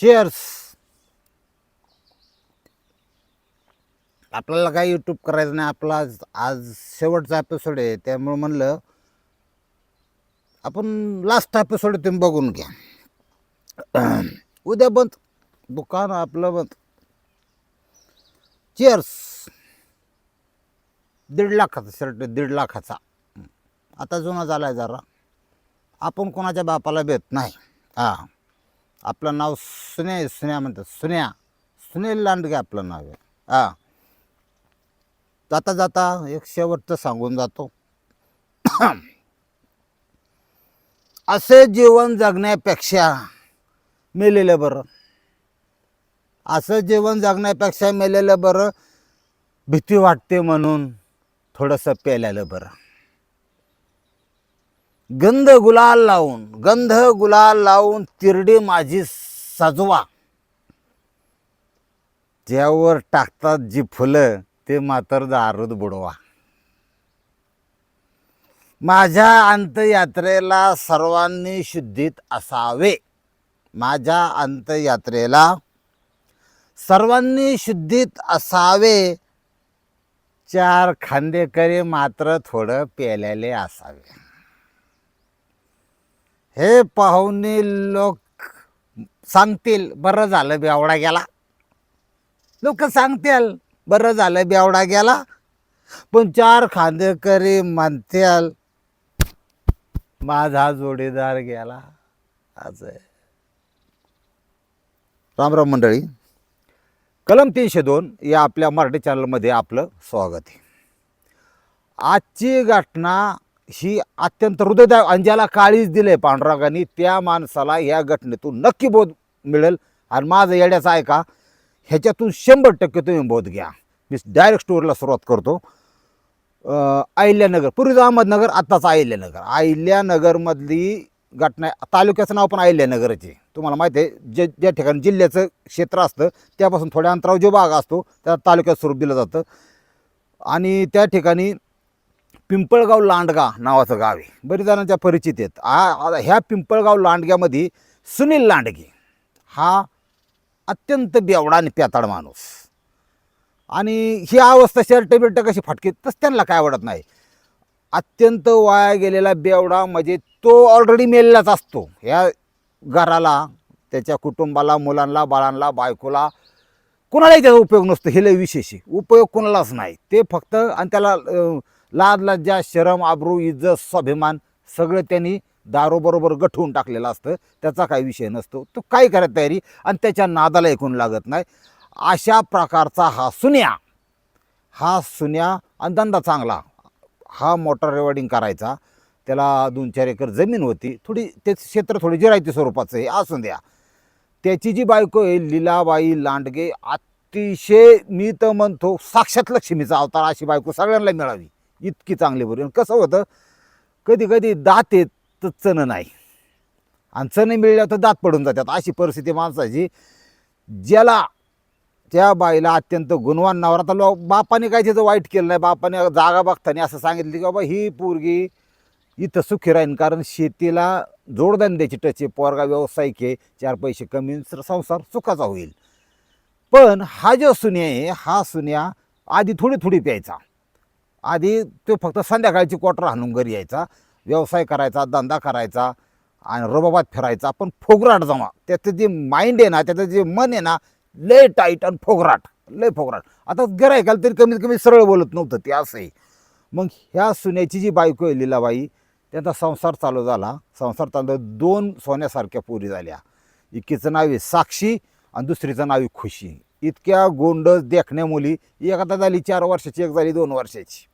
Chairs आपल्याला काही YouTube करायचं नाही. आपला आज आज शेवटचा एपिसोड आहे. त्यामुळे म्हणलं आपण लास्ट एपिसोड तुम्ही बघून घ्या. उद्या बंद. दुकान आपलं बंद. चेअर्स दीड लाखाचा शर्ट दीड लाखाचा. आता जुना झाला आहे जरा. आपण कोणाच्या बापाला भेट नाही? हां. आपलं नाव सुन्या सुन्या म्हणतात. सुन्या. सुनील लांडगे आपलं नाव आहे. हां. जाता जाता एक शेवटचं सांगून जातो. असे जीवन जगण्यापेक्षा मेलेलं बरं. असं जीवन जगण्यापेक्षा मेलेलं बरं. भीती वाटते म्हणून थोडंसं पेल्यालं बरं. गंध गुलाल लावून गंध गुलाल लावून तिरडी माझी सजवा. ज्यावर टाकतात जी फुलं ते मात्र दारूद बुडवा. माझ्या अंतयात्रेला सर्वांनी शुद्धीत असावे. माझ्या अंतयात्रेला सर्वांनी शुद्धीत असावे. चार खांदेकरी मात्र थोडं पेलेले असावे. हे पाहुणे लोक सांगतील बरं झालं बेवडा गेला. लोक सांगतील बरं झालं बेवडा गेला. पण चार खांदेकरी म्हणतील माझा जोडीदार गेला. आज रामराम मंडळी. कलम तीनशे दोन या आपल्या मराठी चॅनलमध्ये आपलं स्वागत आहे. आजची घटना ही अत्यंत हृदयदायक आणि ज्याला काळीच दिले पांडुरंगाने त्या माणसाला या घटनेतून नक्की बोध मिळेल. आणि माझं येड्याचं का ह्याच्यातून शंभर टक्के तुम्ही बोध घ्या. मी डायरेक्ट स्टोरीला सुरुवात करतो. अहिल्यानगर पूर्वीचं अहमदनगर आत्ताचं अहिल्यानगर. अहिल्यानगरमधली घटना तालुक्याचं नाव पण अहिल्यानगरच तुम्हाला माहिती आहे जे ज्या ठिकाणी जिल्ह्याचं क्षेत्र असतं त्यापासून थोड्या अंतरावर जो भाग असतो त्या तालुक्यात स्वरूप दिलं जातं. आणि त्या ठिकाणी पिंपळगाव लांडगा नावाचं गाव आहे. बरीच जणांच्या परिचित आहेत. ह्या पिंपळगाव लांडग्यामध्ये सुनील लांडगे हा अत्यंत बेवडा आणि प्याताड माणूस. आणि ही अवस्था शर्ट बिर्ट कशी फाटकी तसं त्यांना काय आवडत नाही. अत्यंत वाया गेलेला बेवडा म्हणजे तो ऑलरेडी मेलेलाच असतो. ह्या घराला त्याच्या कुटुंबाला मुलांना बाळांना बायकोला कुणालाही त्याचा उपयोग नसतो. हे लय विशेष उपयोग कुणालाच नाही. ते फक्त आणि त्याला लाज लज्जा शरम आबरू इज्जत स्वाभिमान सगळं त्यांनी दारोबरोबर गठवून टाकलेलं असतं. त्याचा काही विषय नसतो. तो काय करत तयारी? आणि त्याच्या नादाला ऐकून लागत नाही. अशा प्रकारचा हा सुन्या. हा सुन्या आणि धंदा चांगला. हा मोटर रेवॉर्डिंग करायचा. त्याला दोन चार एकर जमीन होती. थोडी ते क्षेत्र थोडी जिरायती स्वरूपाचं आहे. असून द्या. त्याची जी बायको आहे लीलाबाई लांडगे अतिशय मी तर म्हणतो साक्षात लक्ष्मीचा अवतार अशी बायको सगळ्यांना मिळावी. इतकी चांगली बरी आणि कसं होतं कधी कधी दात येत तर चणं नाही. आणि चणे मिळल्या तर दात पडून जातात. अशी परिस्थिती माणसाची. ज्याला त्या बाईला अत्यंत गुणवान नावर. आता लो बापाने काय तिचं वाईट केलं नाही. बापाने जागा बघताना असं सांगितलं की बाबा ही पोरगी इथं सुखी राहीन. कारण शेतीला जोडदान द्यायची टच टचे पोरगा व्यावसायिक आहे. चार पैसे कमी संसार सुखाचा होईल. पण हा जो सुन्या आहे हा सुन्या आधी थोडी थोडी प्यायचा. आधी तो फक्त संध्याकाळची क्वार्टर हाणून घरी यायचा व्यवसाय करायचा धंदा करायचा आणि रबाबात फिरायचा. पण फोगराट जमा त्याचं जे माइंड आहे ना त्याचं जे मन आहे ना लय टाईट आणि फोगराट लय फोगराट. आता गिरायकाला तरी कमीत कमी सरळ बोलत नव्हतं ते असंही मग ह्या सुन्याची जी बायको आहे लीलाबाई त्यांचा संसार चालू झाला. संसार चालू दोन सोन्यासारख्या पोरी झाल्या. एकीचं नाव आहे साक्षी आणि दुसरीचं नाव आहे खुशी. इतक्या गोंडस देखण्या मुली एक आता झाली चार वर्षाची एक झाली दोन वर्षाची.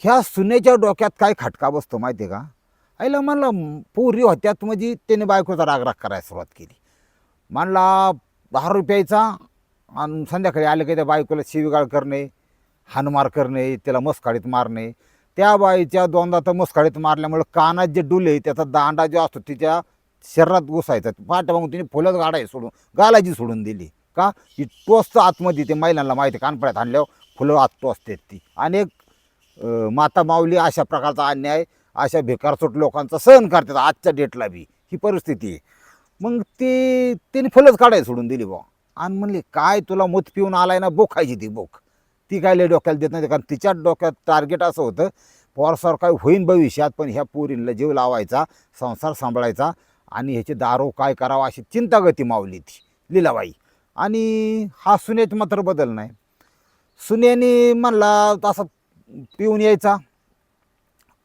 ह्या सुनेच्या डोक्यात काय खटका बसतो माहिती आहे का? आईला म्हणलं पोरी होत्यात म्हणजे त्याने बायकोचा रागराग करायला सुरुवात केली. म्हणला दहा रुपयाचा आणि संध्याकाळी आले की त्या बायकोला शिवीगाळ करणे हानमार करणे त्याला मस्काळीत मारणे. त्या बाईच्या दोनदा तर मस्काळीत मारल्यामुळे कानात जे डुले त्याचा दांडा जो असतो तिच्या शरीरात घुसायचा. पाठीमागून तिने फुलंच गाडाय सोडून गालाजी सोडून दिली. का? ही टोचतं आतमध्ये ते महिलांना माहिती आहे, कानपड्यात आणल्यावर फुलं आत टोचतात ती. आणि एक माता माऊली अशा प्रकारचा अन्याय अशा भिकारचोट लोकांचा सहन करतात आजच्या डेटला बी. ही परिस्थिती आहे. मग ते त्यांनी फलच काढायला सोडून दिली बा आणि म्हणले काय तुला मूत पिऊन आलाय ना बोक खायची ती बोक ती काय लय डोक्याला देत नाही कारण तिच्या डोक्यात टार्गेट असं होतं पोरसावर काय होईन भविष्यात पण ह्या पोरींना जीव लावायचा संसार सांभाळायचा आणि ह्याचे दारो काय करावा अशी चिंतागती मावली ती लीलाबाई. आणि हा सुनेच मात्र बदल नाही. सुनेने म्हणला तसा पिऊन यायचा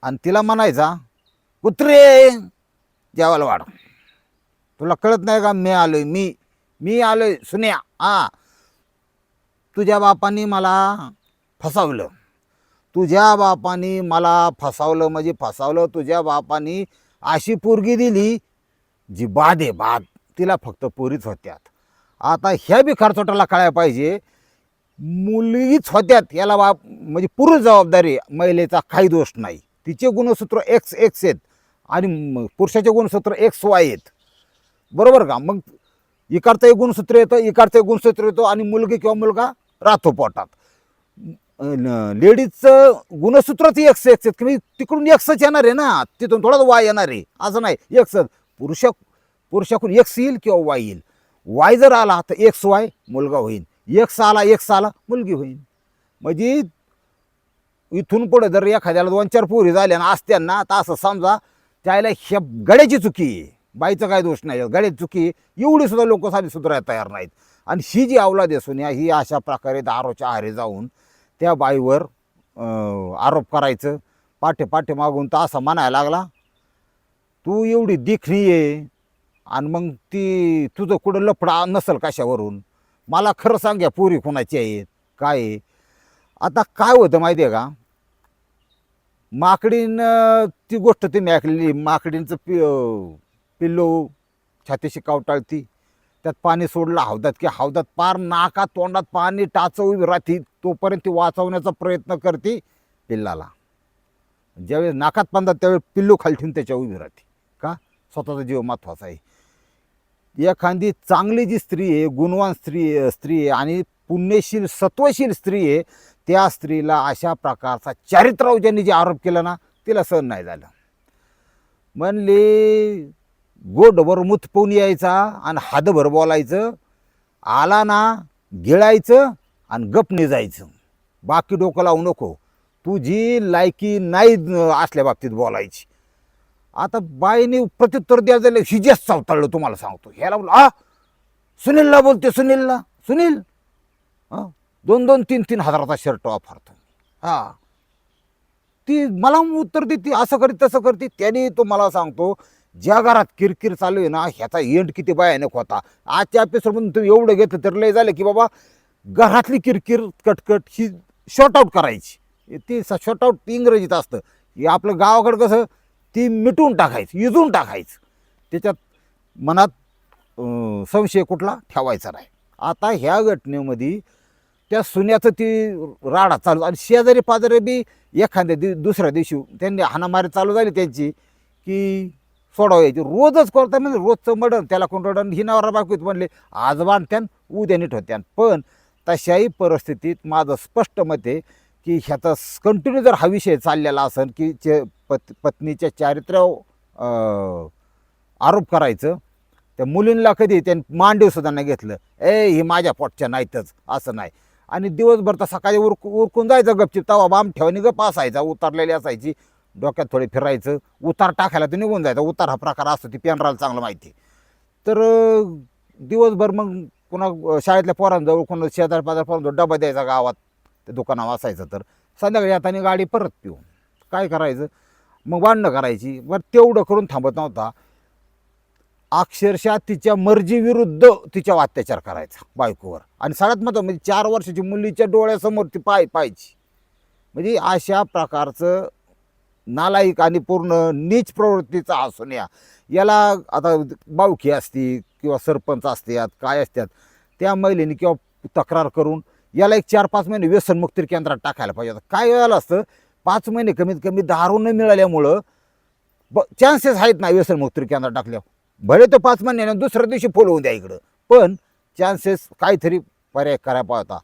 आणि तिला म्हणायचा कुत्रे जेवायला वाढ. तुला कळत नाही का मी आलोय? मी मी आलोय. सुन्या हा. तुझ्या बापाने मला फसावलं. तुझ्या बापाने मला फसावलं म्हणजे फसावलं. तुझ्या बापाने अशी पोरगी दिली जी बाद आहे बाद तिला फक्त पोरीच होत्यात. आता ह्या बी खरचोटाला कळायला पाहिजे मुलगीच होत्यात. याला बाप म्हणजे पूर्ण जबाबदारी आहे. महिलेचा काही दोष नाही. तिचे गुणसूत्र एक्स एक्स आहेत. आणि पुरुषाचे गुणसूत्र एक्स वाय आहेत. बरोबर का? मग इकडचं एक गुणसूत्र येतं इकडचं एक गुणसूत्र येतो आणि मुलगी किंवा मुलगा राहतो पोटात. लेडीजचं गुणसूत्रच एक्स एक्स आहेत. की तिकडून एक्सच येणार आहे ना? तिथून थोडाच वाय येणार आहे. असं नाही. एक्स पुरुषा पुरुषाकडून एक्स येईल किंवा वाय येईल. वाय जर आला तर एक्स वाय मुलगा होईल. एक साला एक साला मुलगी होईल म्हणजे इथून पुढे जर एखाद्याला दोन चार पोरी झाल्या ना असत्यांना तर असं समजा त्याला हे गड्याची चुकी आहे. काय दोष नाही. गड्याची चुकी एवढी सुद्धा लोक साधी सुधारायला तयार नाहीत. आणि ही जी अवलाद असून या ही अशा प्रकारे दारोच्या आहारी जाऊन त्या बाईवर आरोप करायचं. पाठे पाठे मागून तर असं म्हणायला लागला तू एवढी देखणी आहे. आणि मग ती तुझं कुठं लफडा नसल कशावरून? मला खरं सांग या पोरी कोणाची आहेत काय आहे? आता काय होतं माहिती आहे का? माकडीनं ती गोष्ट तुम्ही ऐकलेली माकडींचं पि पिल्लो पिल्लू छातीशी कावटाळती त्यात पाणी सोडलं हौदात की हौदात पार नाका तोंडात पाणी टाचवी राहती तोपर्यंत ती वाचवण्याचा प्रयत्न करते पिल्लाला. ज्यावेळेस नाकात पांदात त्यावेळेस पिल्लू खाली ठेवून त्याच्या उभी राहते. का? स्वतःचा जीव महत्त्वाचा आहे. एखादी चांगली जी स्त्री आहे गुणवान स्त्री स्त्री आहे आणि पुण्यशील सत्वशील स्त्री आहे त्या स्त्रीला अशा प्रकारचा चारित्र्यावर ज्यांनी जे आरोप केला ना तिला सहन नाही झालं. म्हणले गोडभर मुतपवून यायचा आणि हातभर बोलायचं आला ना गिळायचं आणि गपने जायचं बाकी डोकं लावू नको. तुझी लायकी नाही असल्या बाबतीत बोलायची. आता बाईने प्रत्युत्तर द्यायला झालं हिजेच चावताळलं तुम्हाला सांगतो. ह्याला बोल आ? सुनीलला बोलते सुनीलला? सुनील? हां? दोन दोन तीन तीन हजाराचा शर्ट वापरतो हां. ती मला उत्तर देते असं करते तसं करते. त्याने तो मला सांगतो ज्या घरात किरकिर चालू आहे ना ह्याचा एंड किती भयानक होता. आजच्या एपिसोडमधून तुम्ही एवढं घेतलं तर लय झालं की बाबा घरातली किरकिर कटकट ही शॉर्ट आऊट करायची. ती शॉर्ट आऊट इंग्रजीत असतं. हे आपलं गावाकडं कसं ती मिटून टाकायचं युजून टाकायचं. त्याच्यात मनात संशय कुठला? ठेवायचा नाही. आता ह्या घटनेमध्ये त्या सुन्याचं ती राडा चालू आणि शेजारी पाजारी बी एखाद्या दि दुसऱ्या दिवशी त्यांनी हाणामारी चालू झाली त्यांची की सोडावायची. रोजच करता म्हणजे रोजचं मडण त्याला कोण रडण ही नवरा बायकोत म्हणले आज बांधत्यान उद्या नीट होत्यान पण तशाही परिस्थितीत माझं स्पष्ट मत आहे की ह्याचा कंटिन्यू जर हा विषय चाललेला असेल की चे पत पत्नीच्या चारित्र्यावर आरोप करायचं. त्या मुलींना कधी त्यांनी मांडीवसुद्धा नाही घेतलं. ए ही माझ्या पोटच्या नाहीतच असं नाही. आणि दिवसभर तर सकाळी उरक उरकून जायचं गपचिप तवा बाम ठेवणी गप असायचा उतरलेली असायची. डोक्यात थोडे फिरायचं उतार टाकायला तर निघून जायचा. उतार हा प्रकार असतो ती पेनराला चांगलं माहिती. तर दिवसभर मग कुणा शाळेतल्या पोरांजवळ कोणा शेजार पाजार पोरांजवळ डबा द्यायचा गावात त्या दुकानावर असायचं तर. संध्याकाळी येताना गाडी परत पिऊन. काय करायचं? मग भांडणं करायची. बरं तेवढं करून थांबत नव्हता. अक्षरशः तिच्या मर्जीविरुद्ध तिच्यावर अत्याचार करायचा बायकोवर. आणि सगळ्यात महत्त्व म्हणजे चार वर्षाची मुलीच्या डोळ्यासमोर ती पाय पाहायची. म्हणजे अशा प्रकारचं नालायक आणि पूर्ण नीच प्रवृत्तीचा असून या याला आता बावकी असती किंवा सरपंच असतात काय असतात त्या महिलेने किंवा तक्रार करून याला एक चार पाच महिने व्यसनमुक्ती केंद्रात टाकायला पाहिजे. आता काय वेळेला असतं पाच महिने कमीत कमी दारू न मिळाल्यामुळं ब चान्सेस आहेत ना व्यसनमुक्त केंद्रात टाकल्यावर. भले तो पाच महिन्यानं दुसऱ्या दिवशी फुल होऊन द्या इकडं. पण चान्सेस काहीतरी पर्याय करा पाहता.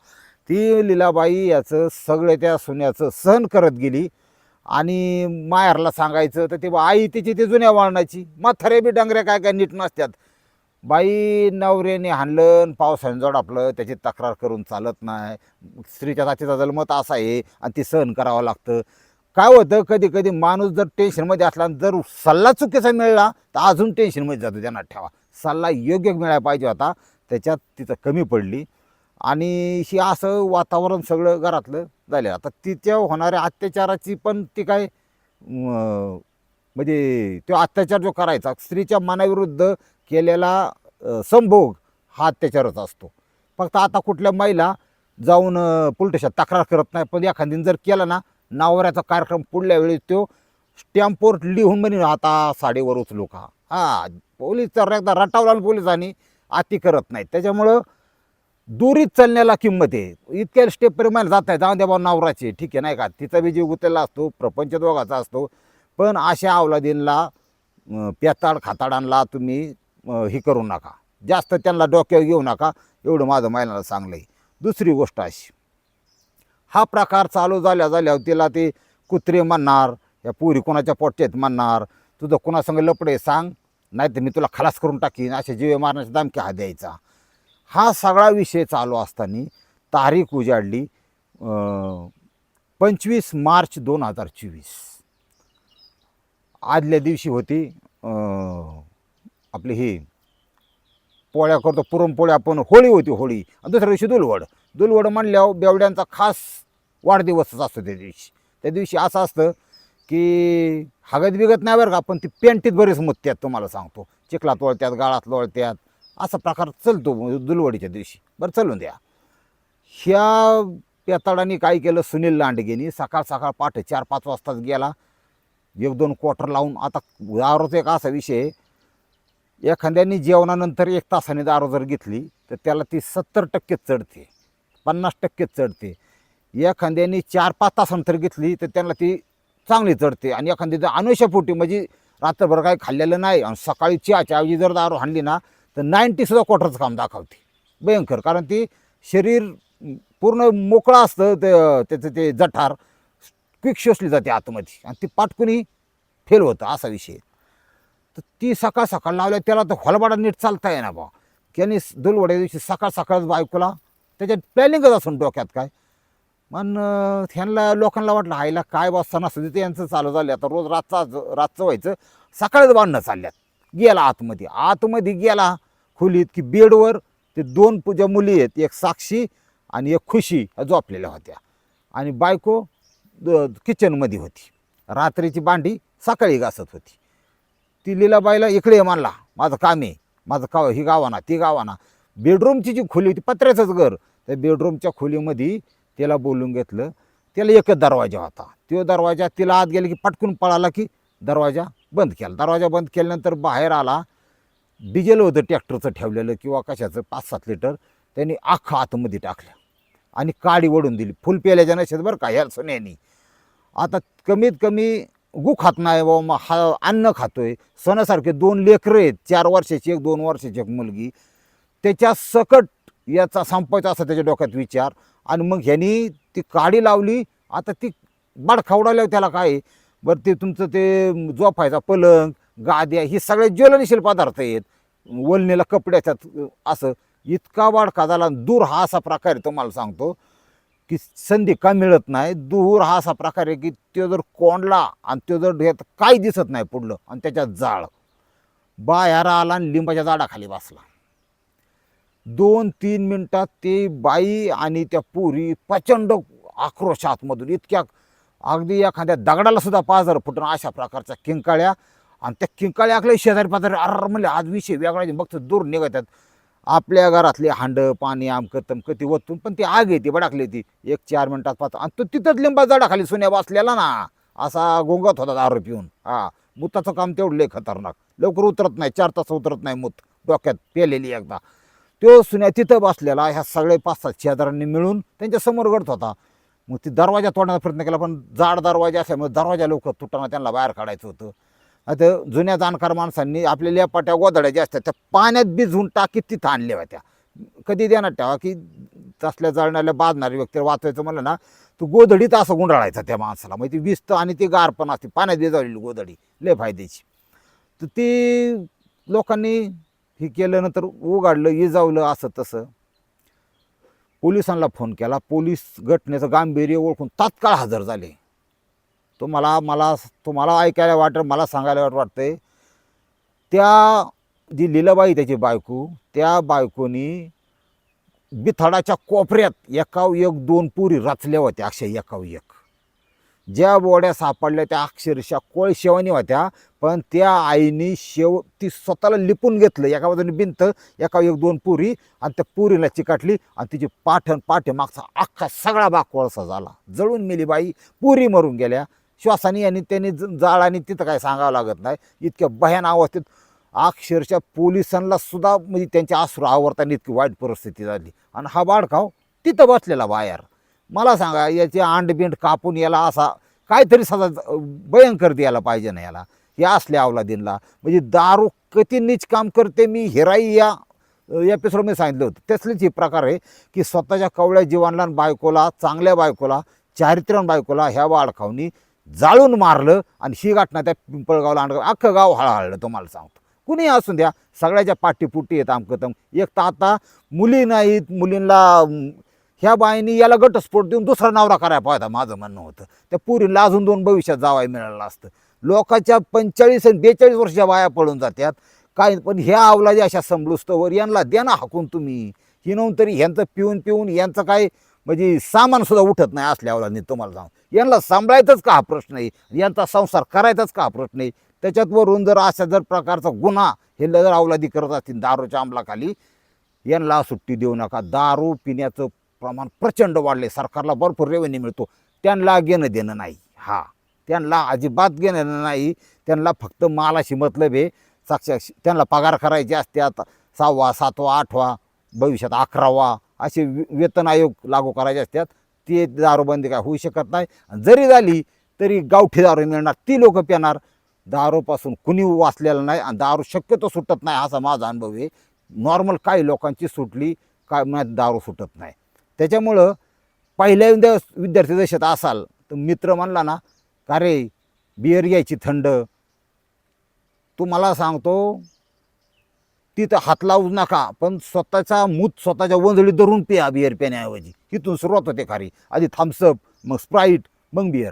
ती लीलाबाई याचं सगळं त्या सुन्याचं सहन करत गेली आणि माहेरला सांगायचं तर ते आई तिची ती जुन्या वळणाची. म्हातारे बी डांगऱ्या काय काय नीट नसतात बाई नवऱ्याने हाणलं न पावसाने जोड आपलं त्याची तक्रार करून चालत नाही. स्त्रीच्या जातीचा जलमत असा आहे आणि ती सहन करावं लागतं. काय होतं कधी कधी माणूस जर टेन्शनमध्ये असला आणि जर सल्ला चुकीचा मिळाला तर अजून टेन्शनमध्ये जातो. त्यांना ठेवा. सल्ला योग्य मिळायला पाहिजे होता. त्याच्यात तिथं कमी पडली. आणि ही असं वातावरण सगळं घरातलं झालं आता तिच्या होणाऱ्या अत्याचाराची पण ती काय म्हणजे तो अत्याचार जो करायचा स्त्रीच्या मनाविरुद्ध केलेला संभोग हा अत्याचारच असतो. फक्त आता कुठल्या महिला जाऊन पुलटेशात तक्रार करत नाही पण एखादीने जर केला ना नावऱ्याचा कार्यक्रम पुढल्या वेळी तो स्टॅम्पवर लिहून म्हणे आता साडीवर उचलू का? हा पोलीस तर एकदा रटावला आणि पोलिसांनी अति करत नाही त्याच्यामुळं दुरीत चालण्याला किंमत आहे. इतक्या स्टेप परिमाण जात नाही जाऊन द्या नावराची नवराची ठीक आहे नाही का? तिचा बी जीव गुतलेला असतो प्रपंच दोघाचा असतो. पण अशा अवलादींना अं, पेताड खाताडांना तुम्ही हे करू नका. जास्त त्यांना डोक्यावर घेऊ नका. एवढं माझं महिलाला चांगलं आहे. दुसरी गोष्ट अशी. हा प्रकार चालू झाल्या झाल्यावर तिला ते कुत्रे म्हणणार या पुरी कोणाच्या पोट्यात म्हणणार तुझं कोणासंग लपडे सांग. नाही तर मी तुला खलास करून टाकीन असे जीवे मारण्याचा धमकी हा द्यायचा. हा सगळा विषय चालू असताना तारीख उजाडली पंचवीस मार्च दोन हजार चोवीस. आदल्या दिवशी होती आपली हे पोळ्या करतो पुरणपोळ्या आपण होळी होती होळी. आणि दुसऱ्या दिवशी दुलवड. दुलवड म्हणल्यावर बेवड्यांचा खास वाढदिवसच असतो त्या दिवशी. त्या दिवशी असं असतं की हगत बिगत नाही बरं का पण ती पेंटीत बरेच मुत्यात तुम्हाला सांगतो. चिखलात वळत्यात गाळात लोळत्यात असा प्रकार चलतो दुलवडीच्या दिवशी. बरं चालून द्या. ह्या पेताडाने काय केलं सुनील लांडगेनी सकाळ सकाळ पाठ चार पाच वाजताच गेला. एक दोन क्वार्टर लावून आता दारूचा एक असा विषय आहे, एखाद्याने जेवणानंतर एक तासाने दारू जर घेतली तर त्याला ती सत्तर टक्के चढते पन्नास टक्के चढते एखाद्याने चार पाच तासानंतर घेतली तर त्यांना ती चांगली चढते आणि एखाद्याचं जर म्हणजे रात्रभर काही खाल्लेलं नाही आणि सकाळी चहाच्या ऐवजी जर दारू हाणली ना तर नाईन्टीसुद्धा क्वार्टरचं काम दाखवते. भयंकर कारण ती शरीर पूर्ण मोकळं असतं ते त्याचं ते जठार क्विक शोषली जाते आतमध्ये आणि ती पाटकुनी फेल होतं असा विषय तर ती सकाळ सकाळ लावल्या त्याला तर हॉलबाडा नीट चालता येईना बा त्यांनी दुलवड्या दिवशी सकाळ सकाळच बायकोला त्याच्यात प्लॅनिंगच असून डोक्यात काय. पण ह्यांना लोकांना वाटलं आईला काय बसता नसतं ते यांचं चालू झालं आता रोज रातचा रातचं व्हायचं सकाळीच बांधणं चालल्यात. गेला आतमध्ये. आतमध्ये गेला खोलीत की बेडवर ते दोन पूजा मुली आहेत एक साक्षी आणि एक खुशी ह्या झोपलेल्या होत्या. आणि बायको द- किचनमध्ये होती. रात्रीची भांडी सकाळी घासत होती. ती लीलाबाईला इकडे ये माझं काम आहे माझं काव ही गावाना ती गावाना. बेडरूमची जी खोली होती पत्र्याचंच घर. त्या बेडरूमच्या खोलीमध्ये त्याला बोलून घेतलं त्याला एकच दरवाजा होता. तो दरवाजा तिला आत गेला की पटकून पळाला की दरवाजा बंद केला. दरवाजा बंद केल्यानंतर बाहेर आला. डिझेल होतं ट्रॅक्टरचं ठेवलेलं किंवा कशाचं पाच सात लिटर. त्यांनी अख्खं आतमध्ये टाकलं आणि काडी ओढून दिली. फुल प्याल्याच्या नशेत बरं का ह्या सोन्यानी. आता कमीत कमी गु खात नाही बाबा मग हा अन्न खातोय. सणासारखे दोन लेकरं आहेत. चार वर्षाची एक दोन वर्षाची एक मुलगी. त्याच्या सकट याचा संपायचा असा त्याच्या डोक्यात विचार. आणि मग ह्यांनी ती काडी लावली. आता ती बडखावडाल्या त्याला काय बरं ते तुमचं ते जोफायचा पलंग गाद्या ही सगळे ज्वलनशील पदार्थ आहेत. वलनेला कपड्याच्यात असं इतका वाढका झाला. दूर हा असा प्रकार आहे तुम्हाला सांगतो. की संधी का मिळत नाही? दूर हा असा प्रकार आहे की तो जर कोंडला आणि तो जर ह्यात काही दिसत नाही पुढलं आणि त्याच्यात जाळ. बाहेर आला आणि लिंबाच्या झाडाखाली बसला. दोन तीन मिनटात ते बाई आणि त्या पुरी प्रचंड आक्रोश आतमधून इतक्या अगदी एखाद्या दगडाला सुद्धा पाजर फुटणं अशा प्रकारच्या किंकाळ्या आणि त्या किंकाळ्या आकल्या शेजारी पाजारी अर म्हणले आज विषय वेगळा बघतो दूर निघतात आपल्या घरातले हांडं पाणी आमकं तमकं ती वतून पण ती आग येते बडाकली ती. एक चार मिनटात पाच आणि तो तिथंच लिंबा झाडाखाली सोन्या बसलेला ना. असा गोंगत होता दारू पिऊन. हा. मुताचं काम तेवढं लय खतरनाक. लवकर उतरत नाही. चार तास उतरत नाही मूत. डोक्यात पेलेली एकदा. तो सुन्या तिथं बसलेला. ह्या सगळे पाच सात शेजारांनी मिळून त्यांच्यासमोर गडत होता. मग ती दरवाजा तोडण्याचा प्रयत्न केला. पण जाड दरवाजा असल्यामुळे दरवाजा लवकर तुटताना त्यांना बाहेर काढायचं होतं. आता जुन्या जाणकार माणसांनी आपल्या लेपाट्या गोधड्या ज्या असतात त्या पाण्यात भिजवून टाकीत तिथं आणल्या होत्या. कधी देणार ठेवा की तसल्या जळणाऱ्या बाजणाऱ्या व्यक्तीला वाचवायचं म्हणलं ना तो गोधडीत असं गुंडाळायचा त्या माणसाला. म्हणजे ती विस्त आणि ती गार पण असते पाण्यात भिजवलेली गोधडी लय फायद्याची. तर ती लोकांनी हे केल्यानंतर उघडलं इजावलं असं तसं. पोलिसांना फोन केला. पोलीस घटनेचं गांभीर्य ओळखून तात्काळ हजर झाले. तुम्हाला मला तुम्हाला ऐकायला वाटत मला सांगायला वाटतंय. त्या जी लीलाबाई त्याची बायको त्या बायकोनी बिथाडाच्या कोपऱ्यात एकाव एक दोन पुरी रचल्या होत्या अक्षय एकाव एक. ज्या बोड्या सापडल्या त्या अक्षरशः कोळशेवानी होत्या पण त्या आईनी शेव ती स्वतःला लिपून घेतलं. एका बाजूने भिंत एका एक दोन पुरी आणि त्या पुरीला चिकाटली आणि तिची पाठण पाठीमागचा अख्खा सगळा बाग कोळसा झाला. जळून मेली बाई पुरी मरून गेल्या. श्वासाने आणि त्यांनी ज- जाळाने तिथं काय सांगावं लागत नाही. इतक्या भयान अवस्थेत अक्षरशः पोलिसांना सुद्धा म्हणजे त्यांच्या अश्रू आवरताना इतकी वाईट परिस्थिती झाली. आणि हा बाळखाव हो, तिथं बसलेला बाहेर. मला सांगा याचे अंडबिंड कापून याला असा काहीतरी सजा भयंकर द्यायला पाहिजे ना याला? या असल्या अवलादीनला. म्हणजे दारू किती नीच काम करते मी हिराई या एपिसोडमध्ये सांगितलं होतं. तसलेच हे प्रकार आहे की स्वतःच्या कवळ्या जीवांना बायकोला चांगल्या बायकोला चारित्र्यान बायकोला ह्या बाळखावनी जाळून मारलं आणि ही घटना त्या पिंपळगावला आणलं. अख्खं गाव हळहळलं तुम्हाला सांगतो. कुणी असून द्या सगळ्याच्या पाठीपुटी येत आमकतम एक तर आता मुली नाहीत मुलींना ह्या बाईनी याला घटस्फोट देऊन दुसरा नवरा करायला पाहता माझं म्हणणं होतं. त्या पुरीला अजून दोन भविष्यात जावाय मिळालं असतं. लोकांच्या पंचेचाळीस आणि बेचाळीस वर्षाच्या बाया पडून जात्यात. काय पण ह्या आवला जे अशा समलुस्तवर यांना द्या ना हाकून तुम्ही. हिनवून तरी ह्यांचं पिऊन पिऊन यांचं काय म्हणजे सामान सुद्धा उठत नाही असल्या अवलादी तुम्हाला सांग यांना सांभाळायचाच का हा प्रश्न आहे? यांचा संसार करायचाच का हा प्रश्न आहे? त्याच्यात वरून जर अशा जर प्रकारचा गुन्हा हे जर अवलादी करत असतील दारूच्या अंमलाखाली यांना सुट्टी देऊ नका. दारू पिण्याचं प्रमाण प्रचंड वाढले सरकारला भरपूर रेव्हेन्यू मिळतो. त्यांना घेणं देणं नाही. हा. त्यांना अजिबात घेणं देणं नाही. त्यांना फक्त मालाशी मतलब आहे. साक्ष त्यांना पगार करायचे असते आता सहावा सातवा आठवा भविष्यात अकरावा असे वे- वेतन आयोग लागू करायचे असतात ते दारूबंदी काय होऊ शकत नाही. आणि जरी झाली तरी गावठी दारू मिळणार ती लोक पिणार. दारूपासून कुणी वाचलेलं नाही आणि दारू शक्यतो सुटत नाही असा माझा अनुभव आहे. नॉर्मल काही लोकांची सुटली काय दारू सुटत नाही. त्याच्यामुळं पहिल्यांदा विद्यार्थी दशेत असाल तर मित्र म्हणला ना का रे बिअर घ्यायची थंड. तू मला सांगतो तिथं हात लावू नका पण स्वतःचा मूत स्वतःच्या वंजळीत धरून पिया बिअर पिण्याऐवजी. इथून सुरुवात होते खारी. आधी थम्सअप मग स्प्राईट मग बिअर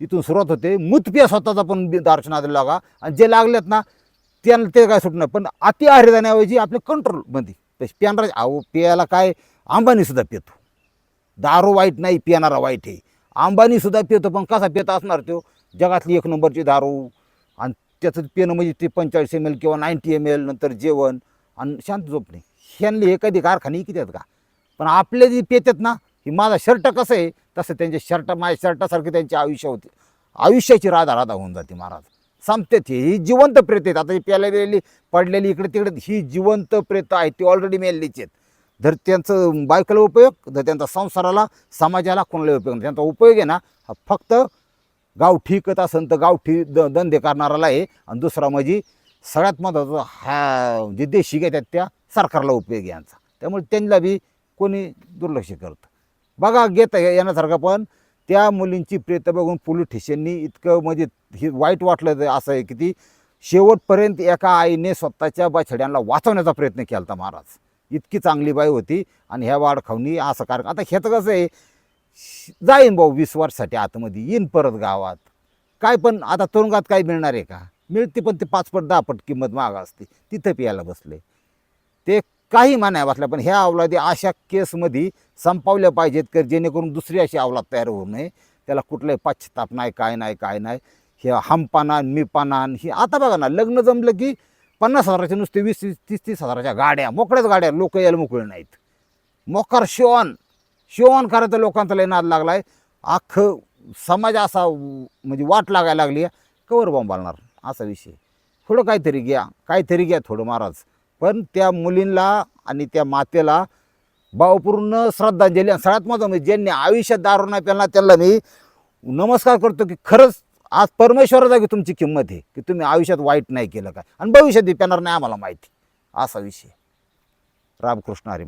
इथून सुरुवात होते. मूत पिया स्वतःचा पण बी- लागा आणि जे लागलेत ना त्यांना ते काय सुटणार. पण अति आहारी जाण्याऐवजी आपले कंट्रोलमध्ये तशी पिणारा अहो पियाला काय? अंबानीसुद्धा पितो. दारू वाईट नाही पिणारा वाईट आहे. अंबानीसुद्धा पितो पण कसा पित असणार तो? जगातली एक नंबरची दारू. आणि त्याचं पेनं म्हणजे ते पंचेचाळीस एम एल किंवा नाईन्टी एम एल नंतर जेवण आणि शांत झोपणे. ह्यांनी हे कधी कारखाने किती आहेत का? पण आपले जे पेतात ना ही माझा शर्ट कसं आहे तसं त्यांचे शर्ट माझ्या शर्टासारखे त्यांचे आयुष्य होते. आयुष्याची राधा राधा होऊन जाते महाराज. संपतात ती. ही जिवंत प्रेत आहेत. आता ही प्यायला गेलेली पडलेली इकडे तिकडे ही जिवंत प्रेत आहेत. ती ऑलरेडी मेलेलीच आहेत. जर त्यांचं बायकोला उपयोग जर त्यांचा संसाराला समाजाला कोणाला उपयोग नाही. त्यांचा उपयोग आहे ना हा फक्त गावठी विकत असेल तर गावठी द धंदे करणाराला आहे. आणि दुसरा म्हणजे सगळ्यात महत्त्वाचं हा जे देशी घेतात त्या सरकारला उपयोग यांचा. त्यामुळे त्यांना बी कोणी दुर्लक्ष करतं. बघा घेता येण्यासारखं पण त्या मुलींची प्रेत बघून पोलीस स्टेशननी इतकं म्हणजे हे वाईट वाटलं ते असं आहे की ती शेवटपर्यंत एका आईने स्वतःच्या बछड्यांना वाचवण्याचा प्रयत्न केला होता महाराज. इतकी चांगली बाई होती आणि ह्या वाडखावनी असं कारण आता ह्याचं कसं आहे जाईन भाऊ वीस वर्षासाठी आतमध्ये येईन परत गावात. काय पण आता तुरुंगात काय मिळणार आहे का? मिळते पण ते पाच दहापट दहा किंमत महाग असते. तिथं पियाला बसले. ते काही मान्या बसल्या पण ह्या अवलादी अशा केसमध्ये संपवल्या पाहिजेत की जेणेकरून दुसरी अशी अवलाद तयार होऊ नये? त्याला कुठलाही पश्चाताप नाही काय नाही काय नाही. हे हमपाना मिपानान ही आता बघा ना लग्न जमलं की पन्नास हजाराचे नुसते वीस तीस तीस हजाराच्या गाड्या मोकळ्याच गाड्या लोक यायला मोकळे नाहीत. मोकार शिवण खरं तर लोकांचा लय नाद लागला आहे अख्खं समाज असा म्हणजे वाट लागायला लागली आहे. कवर बोंबालणार असा विषय. थोडं काहीतरी घ्या काहीतरी घ्या थोडं महाराज. पण त्या मुलींना आणि त्या मातेला भावपूर्ण श्रद्धांजली आणि सगळ्यात माझं म्हणजे ज्यांनी आयुष्यात दारू नाही प्याला त्यांना मी नमस्कार करतो की खरंच आज परमेश्वराचा की तुमची किंमत आहे की तुम्ही आयुष्यात वाईट नाही केलं काय. आणि भविष्यात पेणार नाही आम्हाला माहिती. असा विषय. रामकृष्ण हरी